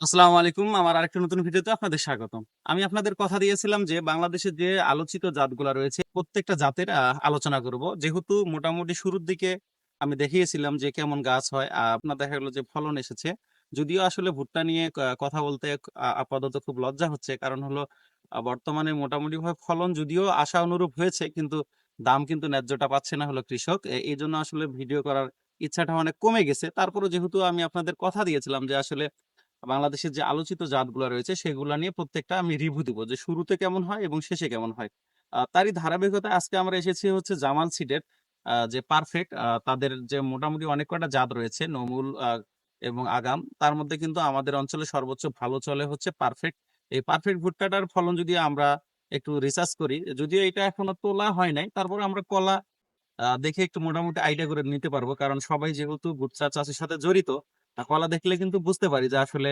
আসসালামু আলাইকুম। আমার আরেকটা নতুন ভিডিওতে আপনাদের স্বাগতম। আমি আপনাদের কথা দিয়েছিলাম যে বাংলাদেশের যে আলোচিত জাতগুলা রয়েছে, প্রত্যেকটা জাতের আলোচনা করব। যেহেতু মোটামুটি শুরুর দিকে আমি দেখিয়েছিলাম যে, কেমন গাছ হয় আপনার দেখা গেলো যে, ফলন এসেছে। যদিও আসলে ভুট্টা নিয়ে কথা বলতে আপাতত খুব লজ্জা হচ্ছে। কারণ হলো বর্তমানে মোটামুটি ভাবে ফলন যদিও আশা অনুরূপ হয়েছে, কিন্তু দাম কিন্তু ন্যায্যটা পাচ্ছে না হলো কৃষক। এই জন্য আসলে ভিডিও করার ইচ্ছাটা অনেক কমে গেছে। তারপরে যেহেতু আমি আপনাদের কথা দিয়েছিলাম যে, আসলে বাংলাদেশের যে আলোচিত জাতগুলো রয়েছে, সেগুলা নিয়ে প্রত্যেকটা আমি রিভিউ দিব যে শুরুতে কেমন হয় এবং শেষে কেমন হয়। তারই ধারাবাহিকতায় আজকে আমরা এসেছি হচ্ছে জামাল সিডের যে পারফেক্ট তাদের যে মোটামুটি অনেক কয়টা জাত রয়েছে, নমুল এবং আগাম। তার মধ্যে কিন্তু আমাদের অঞ্চলে সর্বোচ্চ ভালো চলে হচ্ছে পারফেক্ট এই পারফেক্ট ভুট্টাটার ফলন যদি আমরা একটু রিসার্চ করি, যদিও এটা এখনও তোলা হয় নাই, তারপর আমরা কলা দেখে একটু মোটামুটি আইডিয়া করে নিতে পারব। কারণ সবাই যেহেতু ভুট্টা চাষের সাথে জড়িত কলা দেখলে কিন্তু বুঝতে পারি যে আসলে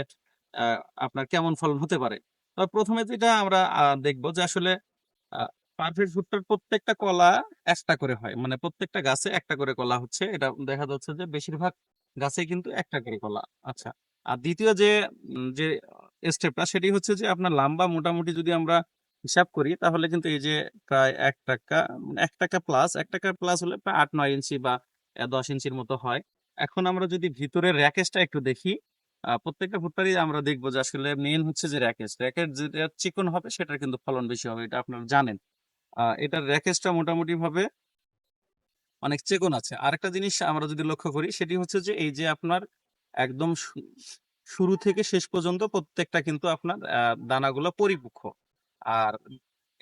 আপনার কেমন ফলন হতে পারে। তবে প্রথমে যেটা আমরা দেখব যে আসলে পারফেক্ট ভুট্টার প্রত্যেকটা কলা একটা করে হয়। মানে প্রত্যেকটা গাছে একটা করে কলা হচ্ছে। এটা দেখা যাচ্ছে যে বেশিরভাগ গাছে কিন্তু একটা করে কলা। আচ্ছা আর দ্বিতীয় যে যে স্টেপটা সেটি হচ্ছে যে আপনার লাম্বা মোটামুটি যদি আমরা হিসাব করি, তাহলে কিন্তু এই যে প্রায় এক টাকা মানে এক টাকা প্লাস এক টাকা প্লাস হলে প্রায় আট নয় ইঞ্চি বা দশ ইঞ্চির মতো হয়। এখন আমরা যদি ভিতরের র্যাকেজটা একটু দেখি প্রত্যেকটা ভুট্টারই আমরা দেখব যে আসলে মেন হচ্ছে যে র্যাকেজ। র্যাকেজ যেটা চিকন হবে সেটার কিন্তু ফলন বেশি হবে, এটা আপনারা জানেন। এটার র্যাকেজটা মোটামুটি ভাবে অনেক চিকন আছে। আরেকটা জিনিস আমরা যদি লক্ষ্য করি, সেটি হচ্ছে যে এই যে আপনার একদম শুরু থেকে শেষ পর্যন্ত প্রত্যেকটা কিন্তু আপনার দানাগুলো পরিপক্ক। আর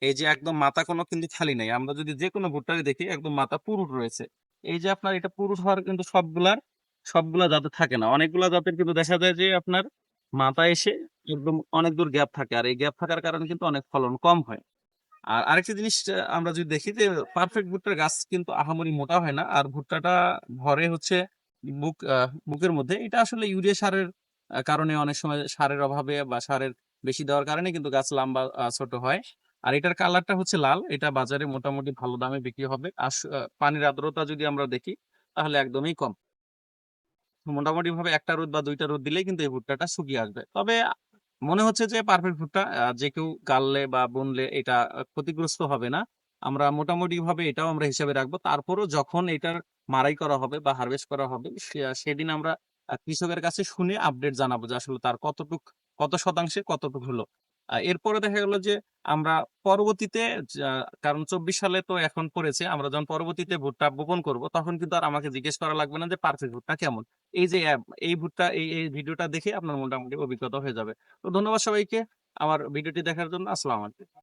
এই যে একদম মাথা কোনো কিন্তু খালি নেই। আমরা যদি যে কোনো ভুট্টারে দেখি, একদম মাথা পুরুট রয়েছে। এই যে আপনার এটা পুরুট হওয়ার কিন্তু সবগুলার, সবগুলা জাতে থাকে না। অনেকগুলা জাতের কিন্তু দেখা যায় যে আপনার মাথা এসে একদম অনেক দূর গ্যাপ থাকে। আর এই গ্যাপ থাকার কারণে কিন্তু অনেক ফলন কম হয়। আর আরেকটা জিনিস আমরা যদি দেখি যে পারফেক্ট ভুট্টার গাছ কিন্তু আহামরি মোটা হয় না। আর ভুট্টাটা ভরে হচ্ছে বুক বুকের মধ্যে। এটা আসলে ইউরিয়া সারের কারণে অনেক সময় সারের অভাবে বা সারের বেশি দেওয়ার কারণে কিন্তু গাছ লম্বা ছোট হয়। আর এটার কালারটা হচ্ছে লাল। এটা বাজারে মোটামুটি ভালো দামে বিক্রি হবে। আর পানির আর্দ্রতা যদি আমরা দেখি, তাহলে একদমই কম। মোটামুটি ভাবে একটা রোদ বা দুইটা রোদ দিলেই কিন্তু এই ভুট্টাটা শুকিয়ে আসবে। তবে মনে হচ্ছে যে পারফেক্ট ভুট্টা যে কেউ গাললে বা বুনলে এটা ক্ষতিগ্রস্ত হবে না। আমরা মোটামুটি ভাবে এটাও আমরা হিসাবে রাখব। তারপরও যখন এটার মারাই করা হবে বা হারভেস্ট করা হবে সেদিন আমরা কৃষকের কাছে শুনে আপডেট জানাব যে আসলে তার কতটুক, কত শতাংশে কতটুক হলো। এরপরে দেখা গেল যে, আমরা পরবর্তীতে কারণ চব্বিশ সালে তো এখন পড়েছে, আমরা যখন পরবর্তীতে ভুট্টা বপন করব, তখন কিন্তু আর আমাকে জিজ্ঞেস করা লাগবে না যে, পারফেক্ট ভুট্টা কেমন? এই যে এই ভুট্টা, এই এই ভিডিওটা দেখে আপনার মোটামুটি অভিজ্ঞতা হয়ে যাবে। তো ধন্যবাদ সবাইকে, আমার ভিডিওটি দেখার জন্য, আসসালাম আলাইকুম।